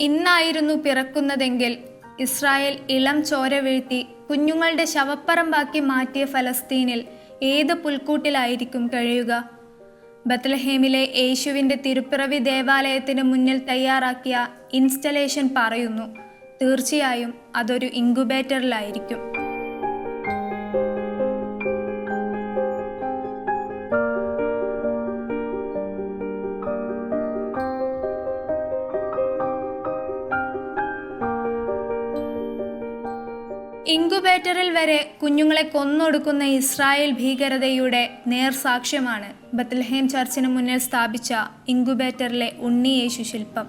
ഇന്നായിരുന്നു പിറക്കുന്നതെങ്കിൽ Israel ഇളം ചോര വീഴ്ത്തി കുഞ്ഞുങ്ങളുടെ ശവപ്പറമ്പാക്കി മാറ്റിയ ഫലസ്തീനിൽ ഏത് പുൽക്കൂട്ടിലായിരിക്കും കഴിയുക? ബത്ലഹേമിലെ യേശുവിന്റെ തിരുപ്പിറവി ദേവാലയത്തിന് മുന്നിൽ തയ്യാറാക്കിയ ഇൻസ്റ്റലേഷൻ പറയുന്നു തീർച്ചയായും അതൊരു ഇൻക്യുബേറ്ററിലായിരിക്കും. ഇൻക്യുബേറ്ററിൽ വരെ കുഞ്ഞുങ്ങളെ കൊന്നൊടുക്കുന്ന ഇസ്രായേൽ ഭീകരതയുടെ നേർസാക്ഷ്യമാണ് ബത്ലഹേം ചർച്ചിന് മുന്നിൽ സ്ഥാപിച്ച ഇൻക്യുബേറ്ററിലെ ഉണ്ണിയേശു ശില്പം.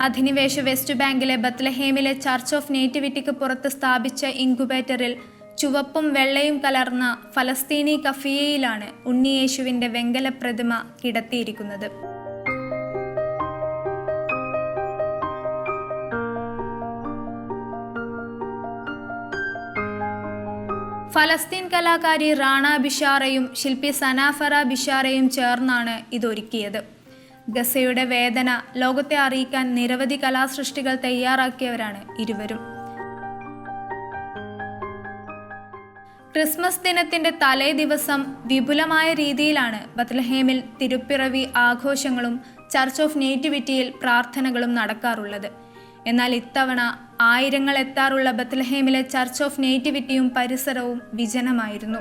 അധിനിവേശ വെസ്റ്റ് ബാങ്കിലെ ബത്ലഹേമിലെ ചർച്ച് ഓഫ് നേറ്റിവിറ്റിക്ക് പുറത്ത് സ്ഥാപിച്ച ഇൻക്യുബേറ്ററിൽ ചുവപ്പും വെള്ളയും കലർന്ന ഫലസ്തീനി കഫിയയിലാണ് ഉണ്ണിയേശുവിന്റെ വെങ്കല പ്രതിമ കിടത്തിയിരിക്കുന്നത്. ഫലസ്തീൻ കലാകാരി റാണ ബിഷാറയും ശില്പി സനാഫറ ബിഷാറയും ചേർന്നാണ് ഇതൊരുക്കിയത്. ഗസയുടെ വേദന ലോകത്തെ അറിയിക്കാൻ നിരവധി കലാസൃഷ്ടികൾ തയ്യാറാക്കിയവരാണ് ഇരുവരും. ക്രിസ്മസ് ദിനത്തിന്റെ തലേ ദിവസം വിപുലമായ രീതിയിലാണ് ബത്ലഹേമിൽ തിരുപ്പിറവി ആഘോഷങ്ങളും ചർച്ച് ഓഫ് നേറ്റിവിറ്റിയിൽ പ്രാർത്ഥനകളും നടക്കാറുള്ളത്. എന്നാൽ ഇത്തവണ ആയിരങ്ങൾ എത്താറുള്ള ബത്ലഹേമിലെ ചർച്ച് ഓഫ് നേറ്റിവിറ്റിയും പരിസരവും വിജനമായിരുന്നു.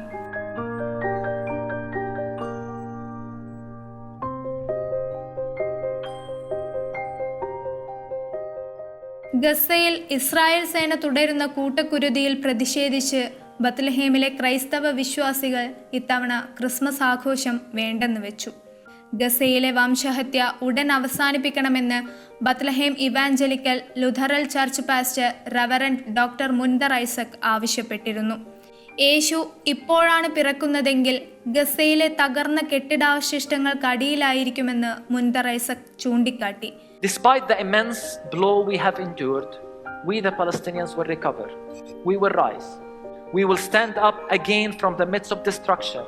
ഗസയിൽ ഇസ്രായേൽ സേന തുടരുന്ന കൂട്ടക്കുരുതിയിൽ പ്രതിഷേധിച്ച് ബത്ലഹേമിലെ ക്രൈസ്തവ വിശ്വാസികൾ ഇത്തവണ ക്രിസ്മസ് ആഘോഷം വേണ്ടെന്ന് വെച്ചു. ഗസയിലെ വംശഹത്യ ഉടൻ അവസാനിപ്പിക്കണമെന്ന് Bethlehem Evangelical Lutheran Church pastor reverend doctor Munther Isaac ആവശ്യപ്പെട്ടിരുന്നു യേശു ഇപ്പോഴാണ് പിറക്കുന്നതെങ്കിൽ ഗസയിലെ തകർന്ന കെട്ടിടാവശിഷ്ടങ്ങൾക്കടിയിലായിരിക്കുമെന്ന് മുൻദർ ഐസക് ചൂണ്ടിക്കാട്ടി Despite the immense blow we have endured, we the Palestinians will recover. We will rise. We will stand up again from the midst of destruction,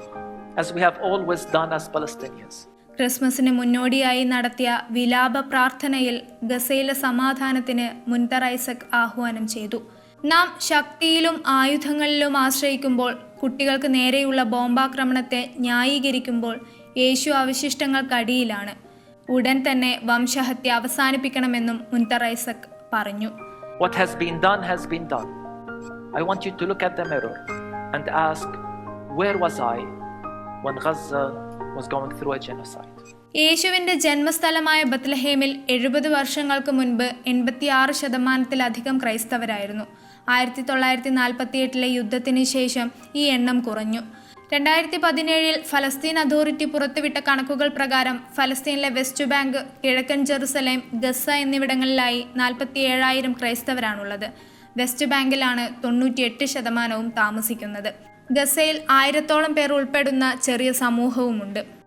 as we have always done as Palestinians. ക്രിസ്മസിന് മുന്നോടിയായി നടത്തിയ വിലാപ പ്രാർത്ഥനയിൽ ഗസയിലെ സമാധാനത്തിന് മുൻതർ ഐസക് ആഹ്വാനം ചെയ്തു. നാം ശക്തിയിലും ആയുധങ്ങളിലും ആശ്രയിക്കുമ്പോൾ കുട്ടികൾക്ക് നേരെയുള്ള ബോംബാക്രമണത്തെ ന്യായീകരിക്കുമ്പോൾ യേശു അവശിഷ്ടങ്ങൾക്കടിയിലാണ് ഉടൻ തന്നെ വംശഹത്യ അവസാനിപ്പിക്കണമെന്നും മുൻതർ ഐസക് പറഞ്ഞു. What has been done has been done. I want you to look at the mirror and ask, where was I when Gaza was going through a genocide? യേശുവിന്റെ ജന്മസ്ഥലമായ ബത്ലഹേമിൽ എഴുപത് വർഷങ്ങൾക്ക് മുൻപ് എൺപത്തിയാറ് ശതമാനത്തിലധികം ക്രൈസ്തവരായിരുന്നു. ആയിരത്തി തൊള്ളായിരത്തി നാൽപ്പത്തി എട്ടിലെ യുദ്ധത്തിന് ശേഷം ഈ എണ്ണം കുറഞ്ഞു. രണ്ടായിരത്തി പതിനേഴിൽ ഫലസ്തീൻ അതോറിറ്റി പുറത്തുവിട്ട കണക്കുകൾ പ്രകാരം ഫലസ്തീനിലെ വെസ്റ്റ് ബാങ്ക് കിഴക്കൻ ജെറുസലേം ഗസ എന്നിവിടങ്ങളിലായി നാൽപ്പത്തി ഏഴായിരം ക്രൈസ്തവരാണുള്ളത്. വെസ്റ്റ് ബാങ്കിലാണ് തൊണ്ണൂറ്റിയെട്ട് ശതമാനവും താമസിക്കുന്നത്. ഗസയിൽ ആയിരത്തോളം പേർ ഉൾപ്പെടുന്ന ചെറിയ സമൂഹവുമുണ്ട്.